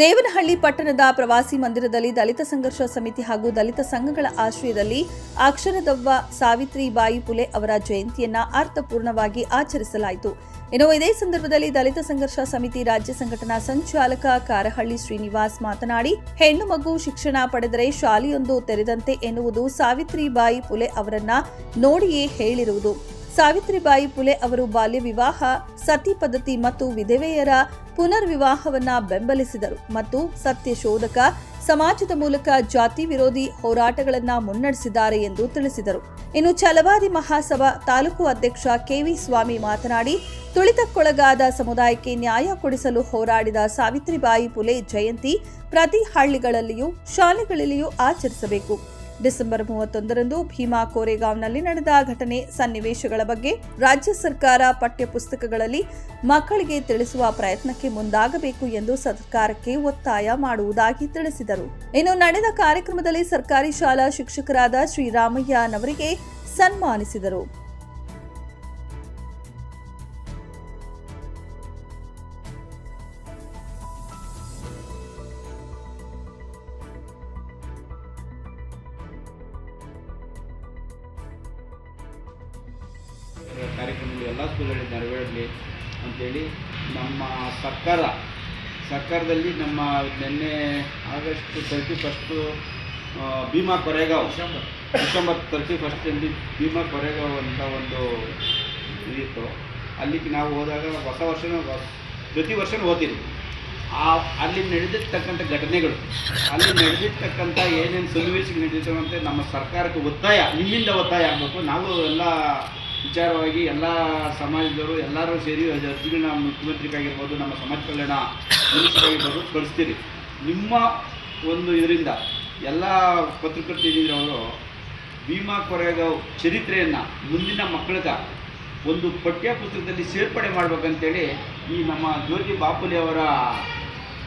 ದೇವನಹಳ್ಳಿ ಪಟ್ಟಣದ ಪ್ರವಾಸಿ ಮಂದಿರದಲ್ಲಿ ದಲಿತ ಸಂಘರ್ಷ ಸಮಿತಿ ಹಾಗೂ ದಲಿತ ಸಂಘಗಳ ಆಶ್ರಯದಲ್ಲಿ ಅಕ್ಷರದವ್ವ ಸಾವಿತ್ರಿಬಾಯಿ ಪುಲೆ ಅವರ ಜಯಂತಿಯನ್ನ ಅರ್ಥಪೂರ್ಣವಾಗಿ ಆಚರಿಸಲಾಯಿತು. ಇನ್ನು ಇದೇ ಸಂದರ್ಭದಲ್ಲಿ ದಲಿತ ಸಂಘರ್ಷ ಸಮಿತಿ ರಾಜ್ಯ ಸಂಘಟನಾ ಸಂಚಾಲಕ ಕಾರಹಳ್ಳಿ ಶ್ರೀನಿವಾಸ್ ಮಾತನಾಡಿ, ಹೆಣ್ಣು ಮಗು ಶಿಕ್ಷಣ ಪಡೆದರೆ ಶಾಲೆಯೊಂದು ತೆರೆದಂತೆ ಎನ್ನುವುದು ಸಾವಿತ್ರಿಬಾಯಿ ಪುಲೆ ಅವರನ್ನ ನೋಡಿಯೇ ಹೇಳಿರುವುದು. ಸಾವಿತ್ರಿಬಾಯಿ ಪುಲೆ ಅವರು ಬಾಲ್ಯ ವಿವಾಹ, ಸತಿ ಪದ್ಧತಿ ಮತ್ತು ವಿಧವೆಯರ ಪುನರ್ವಿವಾಹವನ್ನ ಬೆಂಬಲಿಸಿದರು ಮತ್ತು ಸತ್ಯ ಶೋಧಕ, ಸಮಾಜದ ಮೂಲಕ ಜಾತಿ ವಿರೋಧಿ ಹೋರಾಟಗಳನ್ನ ಮುನ್ನಡೆಸಿದ್ದಾರೆ ಎಂದು ತಿಳಿಸಿದರು. ಇನ್ನು ಛಲವಾದಿ ಮಹಾಸಭಾ ತಾಲೂಕು ಅಧ್ಯಕ್ಷ ಕೆವಿ ಸ್ವಾಮಿ ಮಾತನಾಡಿ, ತುಳಿತಕ್ಕೊಳಗಾದ ಸಮುದಾಯಕ್ಕೆ ನ್ಯಾಯ ಕೊಡಿಸಲು ಹೋರಾಡಿದ ಸಾವಿತ್ರಿಬಾಯಿ ಪುಲೆ ಜಯಂತಿ ಪ್ರತಿ ಹಳ್ಳಿಗಳಲ್ಲಿಯೂ, ಶಾಲೆಗಳಲ್ಲಿಯೂ ಆಚರಿಸಬೇಕು. ಡಿಸೆಂಬರ್ ಮೂವತ್ತೊಂದರಂದು ಭೀಮಾ ಕೋರೆಗಾಂವ್ನಲ್ಲಿ ನಡೆದ ಘಟನೆ ಸನ್ನಿವೇಶಗಳ ಬಗ್ಗೆ ರಾಜ್ಯ ಸರ್ಕಾರ ಪಠ್ಯ ಪುಸ್ತಕಗಳಲ್ಲಿ ಮಕ್ಕಳಿಗೆ ತಿಳಿಸುವ ಪ್ರಯತ್ನಕ್ಕೆ ಮುಂದಾಗಬೇಕು ಎಂದು ಸರ್ಕಾರಕ್ಕೆ ಒತ್ತಾಯ ಮಾಡುವುದಾಗಿ ತಿಳಿಸಿದರು. ಇನ್ನು ನಡೆದ ಕಾರ್ಯಕ್ರಮದಲ್ಲಿ ಸರ್ಕಾರಿ ಶಾಲಾ ಶಿಕ್ಷಕರಾದ ಶ್ರೀರಾಮಯ್ಯನವರಿಗೆ ಸನ್ಮಾನಿಸಿದರು. ಕಾರ್ಯಕ್ರಮಗಳು ಎಲ್ಲ ಸ್ಕೂಲ್ಗಳಲ್ಲಿ ನೆರವೇರಲಿ ಅಂಥೇಳಿ ನಮ್ಮ ಸರ್ಕಾರ ಸರ್ಕಾರದಲ್ಲಿ ನಮ್ಮ ನಿನ್ನೆ August thirty first Bhima Koregaon December. Thirty ಫಸ್ಟಲ್ಲಿ Bhima Koregaon ಅಂತ ಒಂದು ಇದಿತ್ತು. ಅಲ್ಲಿಗೆ ನಾವು ಹೋದಾಗ ಹೊಸ ವರ್ಷನೂ ಪ್ರತಿ ವರ್ಷನೂ ಓದಿರಿ ಆ ಅಲ್ಲಿ ನಡೆದಿರ್ತಕ್ಕಂಥ ಘಟನೆಗಳು ಅಲ್ಲಿ ನಡೆದಿರ್ತಕ್ಕಂಥ ಏನೇನು ಸನ್ನಿವೇಶಗಳು ನಡೀತವೆ ಅಂತ ನಮ್ಮ ಸರ್ಕಾರಕ್ಕೆ ಒತ್ತಾಯ ನಿಮ್ಮಿಂದ ಒತ್ತಾಯ ಆಗಬೇಕು. ನಾವು ಎಲ್ಲ ವಿಚಾರವಾಗಿ ಎಲ್ಲ ಸಮಾಜದವರು ಎಲ್ಲರೂ ಸೇರಿ ಅದು ಅರ್ಜಿಗಳನ್ನ ಮುಖ್ಯಮಂತ್ರಿಗಾಗಿರ್ಬೋದು ನಮ್ಮ ಸಮಾಜ ಕಲ್ಯಾಣ ಮಿನಿಸ್ಟರ್ಗಾಗಿರ್ಬೋದು ಕಳಿಸ್ತೀರಿ. ನಿಮ್ಮ ಒಂದು ಇದರಿಂದ ಎಲ್ಲ ಪತ್ರಕರ್ತಿದ್ರು ಭೀಮಾ ಕೊರೆಗಾವ್ ಚರಿತ್ರೆಯನ್ನು ಮುಂದಿನ ಮಕ್ಕಳಿಗೆ ಒಂದು ಪಠ್ಯ ಪುಸ್ತಕದಲ್ಲಿ ಸೇರ್ಪಡೆ ಮಾಡಬೇಕಂತೇಳಿ ಈ ನಮ್ಮ ಜ್ಯೋತಿ ಬಾಪುಲಿ ಅವರ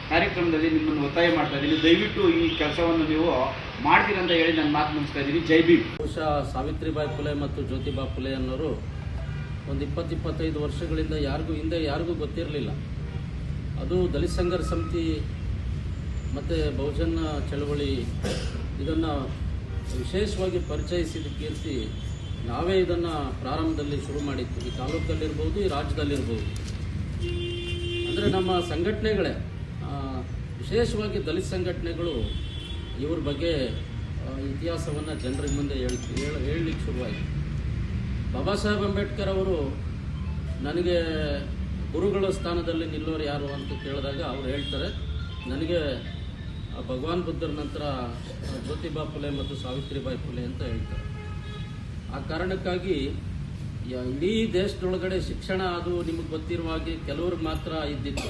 ಕಾರ್ಯಕ್ರಮದಲ್ಲಿ ನಿಮ್ಮನ್ನು ಒತ್ತಾಯ ಮಾಡ್ತಾ ಇದ್ದೀನಿ. ದಯವಿಟ್ಟು ಈ ಕೆಲಸವನ್ನು ನೀವು ಮಾಡ್ತೀರಿ ಅಂತ ಹೇಳಿ ನನ್ನ ಮಾತು ಮುಗಿಸ್ತಾ ಇದ್ದೀನಿ. ಜೈ ಭೀಮ್. ಬಹುಶಃ ಸಾವಿತ್ರಿಬಾಯಿ ಫುಲೆ ಮತ್ತು ಜ್ಯೋತಿಬಾ ಫುಲೆ ಅನ್ನೋರು ಒಂದು ಇಪ್ಪತ್ತು ಇಪ್ಪತ್ತೈದು ವರ್ಷಗಳಿಂದ ಯಾರಿಗೂ ಹಿಂದೆ ಯಾರಿಗೂ ಗೊತ್ತಿರಲಿಲ್ಲ. ಅದು ದಲಿತ ಸಂಘರ್ಷ ಸಮಿತಿ ಮತ್ತು ಬಹುಜನ ಚಳವಳಿ ಇದನ್ನು ವಿಶೇಷವಾಗಿ ಪರಿಚಯಿಸಿದ ಕೀರ್ತಿ ನಾವೇ ಇದನ್ನು ಪ್ರಾರಂಭದಲ್ಲಿ ಶುರು ಮಾಡಿತ್ತು ಈ ತಾಲೂಕಲ್ಲಿರ್ಬೋದು, ಈ ರಾಜ್ಯದಲ್ಲಿರ್ಬೋದು. ಅಂದರೆ ನಮ್ಮ ಸಂಘಟನೆಗಳೇ ವಿಶೇಷವಾಗಿ ದಲಿತ ಸಂಘಟನೆಗಳು ಇವ್ರ ಬಗ್ಗೆ ಇತಿಹಾಸವನ್ನು ಜನರ ಮುಂದೆ ಹೇಳಿ, ಹೇಳ, ಹೇಳಲಿಕ್ಕೆ ಶುರುವಾಯಿತು. ಬಾಬಾ ಸಾಹೇಬ್ ಅಂಬೇಡ್ಕರ್ ಅವರು ನನಗೆ ಗುರುಗಳ ಸ್ಥಾನದಲ್ಲಿ ನಿಲ್ಲೋರು ಯಾರು ಅಂತ ಕೇಳಿದಾಗ ಅವ್ರು ಹೇಳ್ತಾರೆ, ನನಗೆ ಭಗವಾನ್ ಬುದ್ಧರ ನಂತರ ಜ್ಯೋತಿಬಾ ಫುಲೆ ಮತ್ತು ಸಾವಿತ್ರಿಬಾಯಿ ಫುಲೆ ಅಂತ ಹೇಳ್ತಾರೆ. ಆ ಕಾರಣಕ್ಕಾಗಿ ಇಡೀ ದೇಶದೊಳಗಡೆ ಶಿಕ್ಷಣ ಅದು ನಿಮಗೆ ಗೊತ್ತಿರುವ ಹಾಗೆ ಕೆಲವ್ರಿಗೆ ಮಾತ್ರ ಇದ್ದಿತ್ತು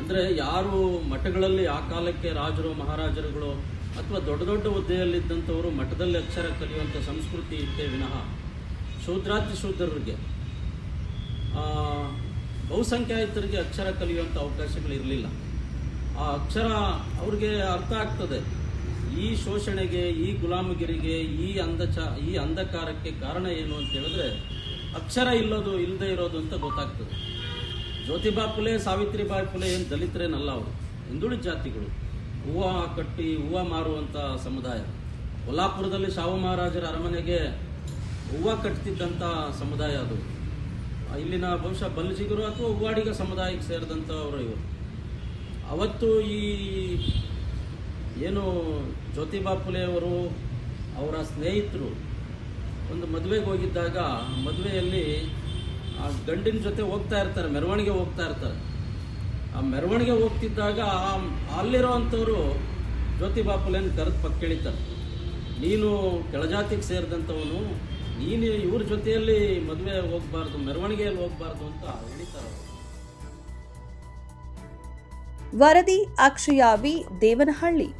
ಅಂದರೆ ಯಾರು ಮಠಗಳಲ್ಲಿ ಆ ಕಾಲಕ್ಕೆ ರಾಜರು, ಮಹಾರಾಜರುಗಳು ಅಥವಾ ದೊಡ್ಡ ದೊಡ್ಡ ಹುದ್ದೆಯಲ್ಲಿದ್ದಂಥವರು ಮಠದಲ್ಲಿ ಅಕ್ಷರ ಕಲಿಯುವಂಥ ಸಂಸ್ಕೃತಿ ಇತ್ತೇ ವಿನಃ ಶೂದ್ರಾತಿ ಶೂದ್ರರಿಗೆ ಬಹುಸಂಖ್ಯಾತರಿಗೆ ಅಕ್ಷರ ಕಲಿಯುವಂಥ ಅವಕಾಶಗಳಿರಲಿಲ್ಲ. ಆ ಅಕ್ಷರ ಅವ್ರಿಗೆ ಅರ್ಥ ಆಗ್ತದೆ. ಈ ಶೋಷಣೆಗೆ, ಈ ಗುಲಾಮಗಿರಿಗೆ, ಈ ಅಂಧಚ, ಈ ಅಂಧಕಾರಕ್ಕೆ ಕಾರಣ ಏನು ಅಂತ ಹೇಳಿದ್ರೆ ಅಕ್ಷರ ಇಲ್ಲೋದು ಇಲ್ಲದೆ ಇರೋದು ಅಂತ ಗೊತ್ತಾಗ್ತದೆ. ಜ್ಯೋತಿಬಾ ಫುಲೆ ಸಾವಿತ್ರಿಬಾಯಿ ಫುಲೆ ಏನು ದಲಿತರೇನಲ್ಲ ಅವರು. ಹಿಂದುಳಿದ ಜಾತಿಗಳು. ಹೂವು ಕಟ್ಟಿ, ಹೂವು ಮಾರುವಂಥ ಸಮುದಾಯ. ಕೊಲ್ಲಾಪುರದಲ್ಲಿ ಶಾಹು ಮಹಾರಾಜರ ಅರಮನೆಗೆ ಹೂವು ಕಟ್ತಿದ್ದಂಥ ಸಮುದಾಯ ಅದು. ಇಲ್ಲಿನ ಬಹುಶಃ ಬಲ್ಜಿಗರು ಅಥವಾ ಹೂವಾಡಿಗ ಸಮುದಾಯಕ್ಕೆ ಸೇರಿದಂಥವರು ಇವರು. ಅವತ್ತು ಈ ಏನು ಜ್ಯೋತಿಬಾ ಫುಲೆ ಅವರು ಅವರ ಸ್ನೇಹಿತರು ಒಂದು ಮದುವೆಗೆ ಹೋಗಿದ್ದಾಗ ಮದುವೆಯಲ್ಲಿ ಆ ಗಂಡಿನ ಜೊತೆ ಹೋಗ್ತಾ ಇರ್ತಾರೆ, ಮೆರವಣಿಗೆ ಹೋಗ್ತಾ ಇರ್ತಾರೆ. ಆ ಮೆರವಣಿಗೆ ಹೋಗ್ತಿದ್ದಾಗ ಆ- ಅಲ್ಲಿರೋವಂಥವ್ರು ಜ್ಯೋತಿ ಫುಲೆನ ಕರೆದು ಪಕ್ಕಿಳಿತಾರೆ ನೀನು ಕೆಳಜಾತಿಗೆ ಸೇರಿದಂಥವನು, ನೀನು ಇವ್ರ ಜೊತೆಯಲ್ಲಿ ಮದುವೆ ಹೋಗ್ಬಾರ್ದು, ಮೆರವಣಿಗೆಯಲ್ಲಿ ಹೋಗ್ಬಾರ್ದು ಅಂತ ಹೇಳಿತಾರೆ. ವರದಿ ಅಕ್ಷಯಾವಿ ದೇವನಹಳ್ಳಿ.